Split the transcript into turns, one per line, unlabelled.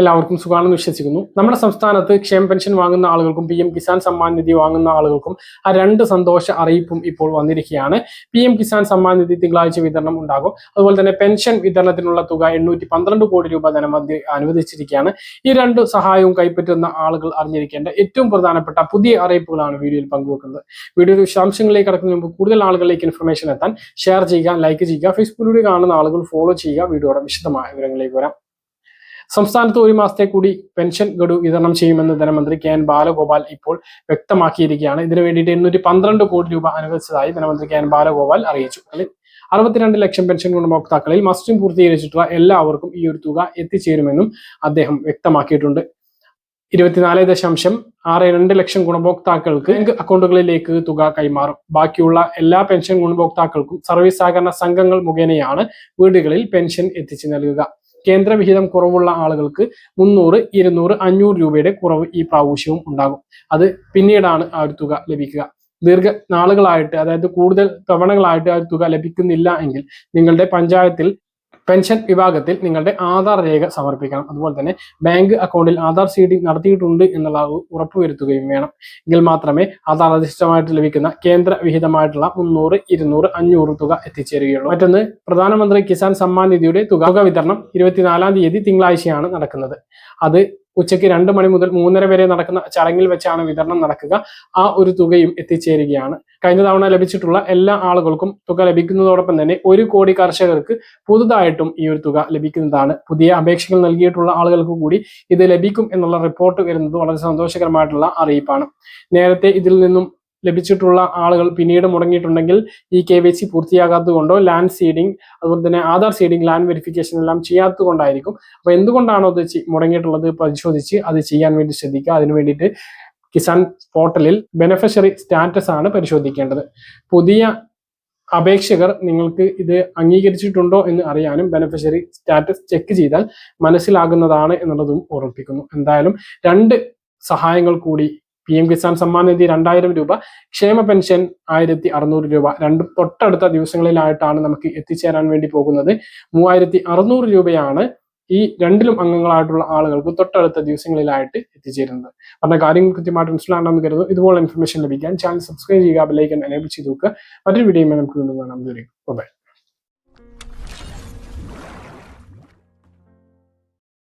എല്ലാവർക്കും സുഖമാണെന്ന് വിശ്വസിക്കുന്നു. നമ്മുടെ സംസ്ഥാനത്ത് ക്ഷേമ പെൻഷൻ വാങ്ങുന്ന ആളുകൾക്കും പി എം കിസാൻ സമ്മാൻ നിധി വാങ്ങുന്ന ആളുകൾക്കും ആ രണ്ട് സന്തോഷ അറിയിപ്പും ഇപ്പോൾ വന്നിരിക്കുകയാണ്. പി എം കിസാൻ സമ്മാൻ നിധി തിങ്കളാഴ്ച വിതരണം ഉണ്ടാകും. അതുപോലെ തന്നെ പെൻഷൻ വിതരണത്തിനുള്ള തുക എണ്ണൂറ്റി പന്ത്രണ്ട് കോടി രൂപ ധനമന്ത്രി അനുവദിച്ചിരിക്കുകയാണ്. ഈ രണ്ട് സഹായവും കൈപ്പറ്റുന്ന ആളുകൾ അറിഞ്ഞിരിക്കേണ്ട ഏറ്റവും പ്രധാനപ്പെട്ട പുതിയ അറിയിപ്പുകളാണ് വീഡിയോയിൽ പങ്കുവെക്കുന്നത്. വീഡിയോയുടെ വിശദാംശങ്ങളിലേക്ക് കടക്കുന്നതിന് മുമ്പ് കൂടുതൽ ആളുകളിലേക്ക് ഇൻഫർമേഷൻ എത്താൻ ഷെയർ ചെയ്യുക ലൈക്ക് ചെയ്യുക ഫേസ്ബുക്കിലൂടെ കാണുന്ന ആളുകൾ ഫോളോ ചെയ്യുക. വീഡിയോയുടെ വിശദമായ വിവരങ്ങളിലേക്ക് വരാം. സംസ്ഥാനത്ത് ഒരു മാസത്തെ കൂടി പെൻഷൻ ഗഡു വിതരണം ചെയ്യുമെന്ന് ധനമന്ത്രി കെ എൻ ബാലഗോപാൽ ഇപ്പോൾ വ്യക്തമാക്കിയിരിക്കുകയാണ്. ഇതിനു വേണ്ടിയിട്ട് എണ്ണൂറ്റി പന്ത്രണ്ട് കോടി രൂപ അനുവദിച്ചതായി ധനമന്ത്രി കെ എൻ ബാലഗോപാൽ അറിയിച്ചു. അറുപത്തിരണ്ട് ലക്ഷം പെൻഷൻ ഗുണഭോക്താക്കളിൽ മസ്റ്റും പൂർത്തീകരിച്ചിട്ടുള്ള എല്ലാവർക്കും ഈ ഒരു തുക എത്തിച്ചേരുമെന്നും അദ്ദേഹം വ്യക്തമാക്കിയിട്ടുണ്ട്. ഇരുപത്തിനാല് ദശാംശം ആറ് രണ്ട് ലക്ഷം ഗുണഭോക്താക്കൾക്ക് അക്കൗണ്ടുകളിലേക്ക് തുക കൈമാറും. ബാക്കിയുള്ള എല്ലാ പെൻഷൻ ഗുണഭോക്താക്കൾക്കും സർവീസ് സഹകരണ സംഘങ്ങൾ മുഖേനയാണ് വീടുകളിൽ പെൻഷൻ എത്തിച്ചു നൽകുക. കേന്ദ്ര വിഹിതം കുറവുള്ള ആളുകൾക്ക് മുന്നൂറ് ഇരുന്നൂറ് അഞ്ഞൂറ് രൂപയുടെ കുറവ് ഈ പ്രാവശ്യവും ഉണ്ടാകും. അത് പിന്നീടാണ് ആ ഒരു തുക ലഭിക്കുക. ദീർഘ നാളുകളായിട്ട് അതായത് കൂടുതൽ തവണകളായിട്ട് ആ തുക ലഭിക്കുന്നില്ല എങ്കിൽ നിങ്ങളുടെ പഞ്ചായത്തിൽ പെൻഷൻ വിഭാഗത്തിൽ നിങ്ങളുടെ ആധാർ രേഖ സമർപ്പിക്കണം. അതുപോലെ തന്നെ ബാങ്ക് അക്കൗണ്ടിൽ ആധാർ സീഡിംഗ് നടത്തിയിട്ടുണ്ട് എന്നുള്ള ഉറപ്പുവരുത്തുകയും വേണം. എങ്കിൽ മാത്രമേ ആധാർ അധിഷ്ഠിതമായിട്ട് ലഭിക്കുന്ന കേന്ദ്ര വിഹിതമായിട്ടുള്ള മുന്നൂറ് ഇരുന്നൂറ് അഞ്ഞൂറ് തുക എത്തിച്ചേരുകയുള്ളൂ. മറ്റൊന്ന് പ്രധാനമന്ത്രി കിസാൻ സമ്മാൻ നിധിയുടെ തുക വിതരണം ഇരുപത്തിനാലാം തീയതി തിങ്കളാഴ്ചയാണ് നടക്കുന്നത്. അത് ഉച്ചയ്ക്ക് രണ്ട് മണി മുതൽ മൂന്നര വരെ നടക്കുന്ന ചടങ്ങിൽ വെച്ചാണ് വിതരണം നടക്കുക. ആ ഒരു തുകയും എത്തിച്ചേരുകയാണ്. കഴിഞ്ഞ തവണ ലഭിച്ചിട്ടുള്ള എല്ലാ ആളുകൾക്കും തുക ലഭിക്കുന്നതോടൊപ്പം തന്നെ ഒരു കോടി കർഷകർക്ക് പുതുതായിട്ടും ഈ ഒരു തുക ലഭിക്കുന്നതാണ്. പുതിയ അപേക്ഷകൾ നൽകിയിട്ടുള്ള ആളുകൾക്ക് കൂടി ഇത് ലഭിക്കും എന്നുള്ള റിപ്പോർട്ട് വരുന്നത് വളരെ സന്തോഷകരമായിട്ടുള്ള അറിയിപ്പാണ്. നേരത്തെ ഇതിൽ നിന്നും ലഭിച്ചിട്ടുള്ള ആളുകൾ പിന്നീട് മുടങ്ങിയിട്ടുണ്ടെങ്കിൽ ഈ കെ വൈ സി പൂർത്തിയാകാത്തത് കൊണ്ടോ ലാൻഡ് സീഡിംഗ് അതുപോലെ തന്നെ ആധാർ സീഡിംഗ് ലാൻഡ് വെരിഫിക്കേഷൻ എല്ലാം ചെയ്യാത്തത് കൊണ്ടായിരിക്കും അപ്പൊ എന്തുകൊണ്ടാണോ അത് മുടങ്ങിയിട്ടുള്ളത് പരിശോധിച്ച് അത് ചെയ്യാൻ വേണ്ടി ശ്രദ്ധിക്കുക. അതിനു വേണ്ടിയിട്ട് കിസാൻ പോർട്ടലിൽ ബെനഫിഷ്യറി സ്റ്റാറ്റസ് ആണ് പരിശോധിക്കേണ്ടത്. പുതിയ അപേക്ഷകർ നിങ്ങൾക്ക് ഇത് അംഗീകരിച്ചിട്ടുണ്ടോ എന്ന് അറിയാനും ബെനഫിഷ്യറി സ്റ്റാറ്റസ് ചെക്ക് ചെയ്താൽ മനസ്സിലാകുന്നതാണ് എന്നുള്ളതും ഓർമ്മിപ്പിക്കുന്നു. എന്തായാലും രണ്ട് സഹായങ്ങൾ കൂടി പി എം കിസാൻ സമ്മാൻ നിധി രണ്ടായിരം രൂപ ക്ഷേമ പെൻഷൻ ആയിരത്തി അറുന്നൂറ് രൂപ. രണ്ട് തൊട്ടടുത്ത ദിവസങ്ങളിലായിട്ടാണ് നമുക്ക് എത്തിച്ചേരാൻ വേണ്ടി പോകുന്നത്. മൂവായിരത്തി അറുന്നൂറ് രൂപയാണ് ഈ രണ്ടിലും അംഗങ്ങളായിട്ടുള്ള ആളുകൾക്ക് തൊട്ടടുത്ത ദിവസങ്ങളിലായിട്ട് എത്തിച്ചേരുന്നത്. പറഞ്ഞ കാര്യങ്ങൾ കൃത്യമായിട്ട് മനസ്സിലാണെന്ന് കരുതുന്നു. ഇതുപോലെ ഇൻഫർമേഷൻ ലഭിക്കാൻ ചാനൽ സബ്സ്ക്രൈബ് ചെയ്യുക ബെല്ലൈക്കൻ എനേബിൾ ചെയ്ത് നോക്കുക മറ്റൊരു വീഡിയോ നമുക്ക് വീണ്ടും കാണാം. ബൈ